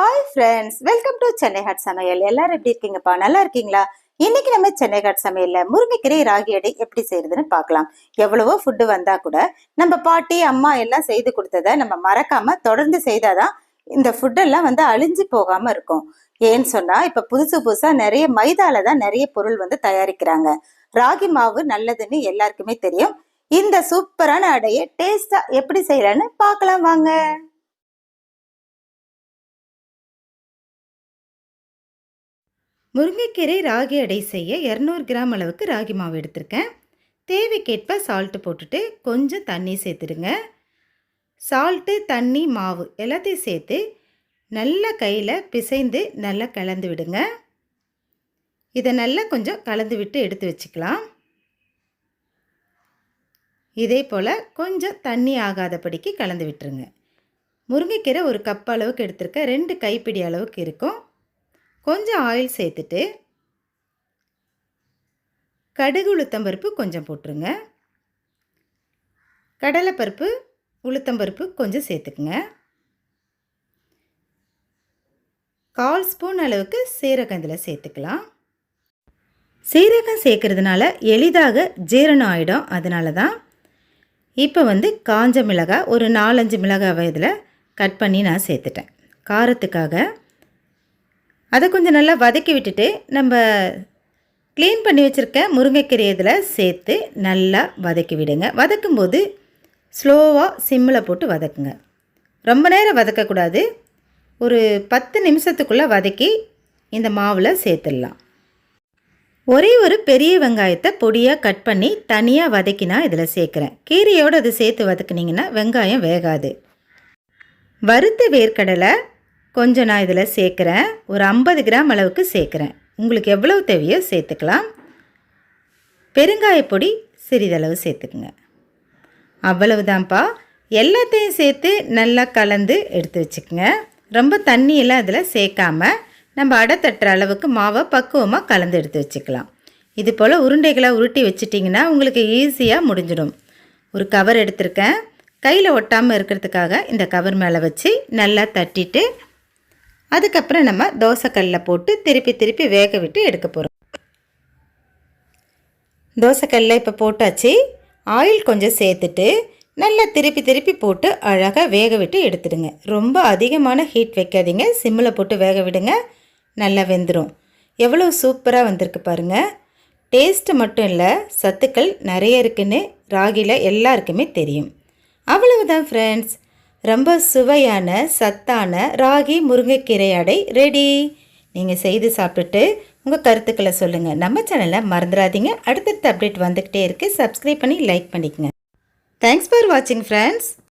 Hi friends welcome to Chennai hot சமையல் எல்லாரும் எப்படி இருக்கீங்கப்பா? நல்லா இருக்கீங்களா? இன்னைக்கு நம்ம சென்னை ஹாட் சமையல்ல முருங்கைக்கீரை ராகி அடை எப்படி செய்யறதுன்னு பார்க்கலாம். எவ்வளவோ ஃபுட்டு வந்தா கூட நம்ம பாட்டி அம்மா எல்லாம் செய்து கொடுத்ததை நம்ம மறக்காம தொடர்ந்து செய்தாதான் இந்த ஃபுட்டெல்லாம் வந்து அழிஞ்சு போகாம இருக்கும். ஏன்னு சொன்னா இப்ப புதுசு புதுசா நிறைய மைதால தான் நிறைய பொருள் வந்து தயாரிக்கிறாங்க. ராகி மாவு நல்லதுன்னு எல்லாருக்குமே தெரியும். இந்த சூப்பரான அடையை டேஸ்டா எப்படி செய்யறேன்னு பார்க்கலாம் வாங்க. முருங்கைக்கீரை ராகி அடை செய்ய இரநூறு கிராம் அளவுக்கு ராகி மாவு எடுத்திருக்கேன். தேவைக்கேற்ப சால்ட்டு போட்டுட்டு கொஞ்சம் தண்ணி சேர்த்துடுங்க. சால்ட்டு தண்ணி மாவு எல்லாத்தையும் சேர்த்து நல்லா கையில் பிசைந்து நல்லா கலந்து விடுங்க. இதை நல்லா கொஞ்சம் கலந்து விட்டு எடுத்து வச்சுக்கலாம். இதே போல் கொஞ்சம் தண்ணி ஆகாதபடிக்கு கலந்து விட்டுருங்க. முருங்கைக்கீரை ஒரு கப் அளவுக்கு எடுத்திருக்கேன். ரெண்டு கைப்பிடி அளவுக்கு இருக்கும். கொஞ்சம் ஆயில் சேர்த்துட்டு கடுகு உளுத்தம்பருப்பு கொஞ்சம் போட்டுருங்க. கடலைப்பருப்பு உளுத்தம்பருப்பு கொஞ்சம் சேர்த்துக்குங்க. கால் ஸ்பூன் அளவுக்கு சீரகம் இதில் சேர்த்துக்கலாம். சீரகம் சேர்க்கறதுனால எளிதாக ஜீரணம் ஆகிடும் அதனால தான் இப்போ வந்து காஞ்ச மிளகாய் ஒரு நாலஞ்சு மிளகாவை இதில் கட் பண்ணி நான் சேர்த்துட்டேன். காரத்துக்காக அதை கொஞ்சம் நல்லா வதக்கி விட்டுட்டு நம்ம க்ளீன் பண்ணி வச்சுருக்க முருங்கைக்கீரை இதில் சேர்த்து நல்லா வதக்கி விடுங்க. வதக்கும்போது ஸ்லோவாக சிம்மில் போட்டு வதக்குங்க. ரொம்ப நேரம் வதக்கக்கூடாது. ஒரு பத்து நிமிஷத்துக்குள்ளே வதக்கி இந்த மாவில் சேர்த்துடலாம். ஒரே ஒரு பெரிய வெங்காயத்தை பொடியாக கட் பண்ணி தனியாக வதக்கினா இதில் சேர்க்குறேன். கீரையோடு அதை சேர்த்து வதக்குனிங்கன்னா வெங்காயம் வேகாது. வறுத்த வேர்க்கடலை கொஞ்சம் நான் இதில் சேர்க்குறேன். ஒரு ஐம்பது கிராம் அளவுக்கு சேர்க்குறேன். உங்களுக்கு எவ்வளவு தேவையோ சேர்த்துக்கலாம். பெருங்காயப்பொடி சிறிதளவு சேர்த்துக்குங்க. அவ்வளவுதான்ப்பா. எல்லாத்தையும் சேர்த்து நல்லா கலந்து எடுத்து வச்சுக்கோங்க. ரொம்ப தண்ணியெல்லாம் அதில் சேர்க்காம நம்ம அடை தட்டுற அளவுக்கு மாவை பக்குவமாக கலந்து எடுத்து வச்சுக்கலாம். இது போல் உருண்டைகளை உருட்டி வச்சிட்டிங்கன்னா உங்களுக்கு ஈஸியாக முடிஞ்சிடும். ஒரு கவர் எடுத்திருக்கேன். கையில் ஒட்டாமல் இருக்கிறதுக்காக இந்த கவர் மேலே வச்சு நல்லா தட்டிட்டு அதுக்கப்புறம் நம்ம தோசைக்கல்லில் போட்டு திருப்பி திருப்பி வேக விட்டு எடுக்க போகிறோம் தோசைக்கல்லில் இப்போ போட்டாச்சு. ஆயில் கொஞ்சம் சேர்த்துட்டு நல்லா திருப்பி திருப்பி போட்டு அழகாக வேக விட்டு எடுத்துடுங்க. ரொம்ப அதிகமான ஹீட் வைக்காதீங்க. சிம்மில் போட்டு வேக விடுங்க. நல்லா வெந்துடும் எவ்வளோ சூப்பராக வந்திருக்கு பாருங்கள் டேஸ்ட்டு மட்டும் இல்லை சத்துக்கள் நிறைய இருக்குன்னு ராகியில் எல்லாருக்குமே தெரியும். அவ்வளவுதான் ஃப்ரெண்ட்ஸ் ரொம்ப சுவையான சத்தான ராகி முருங்கைக்கீரை அடை ரெடி நீங்கள் செய்து சாப்பிட்டுட்டு உங்கள் கருத்துக்களை சொல்லுங்கள் நம்ம சேனலை மறந்துடாதீங்க. அடுத்தடுத்த அப்டேட் வந்துக்கிட்டே இருக்குது சப்ஸ்கிரைப் பண்ணி லைக் பண்ணிக்கங்க. தேங்க்ஸ் ஃபார் வாட்சிங் ஃப்ரெண்ட்ஸ்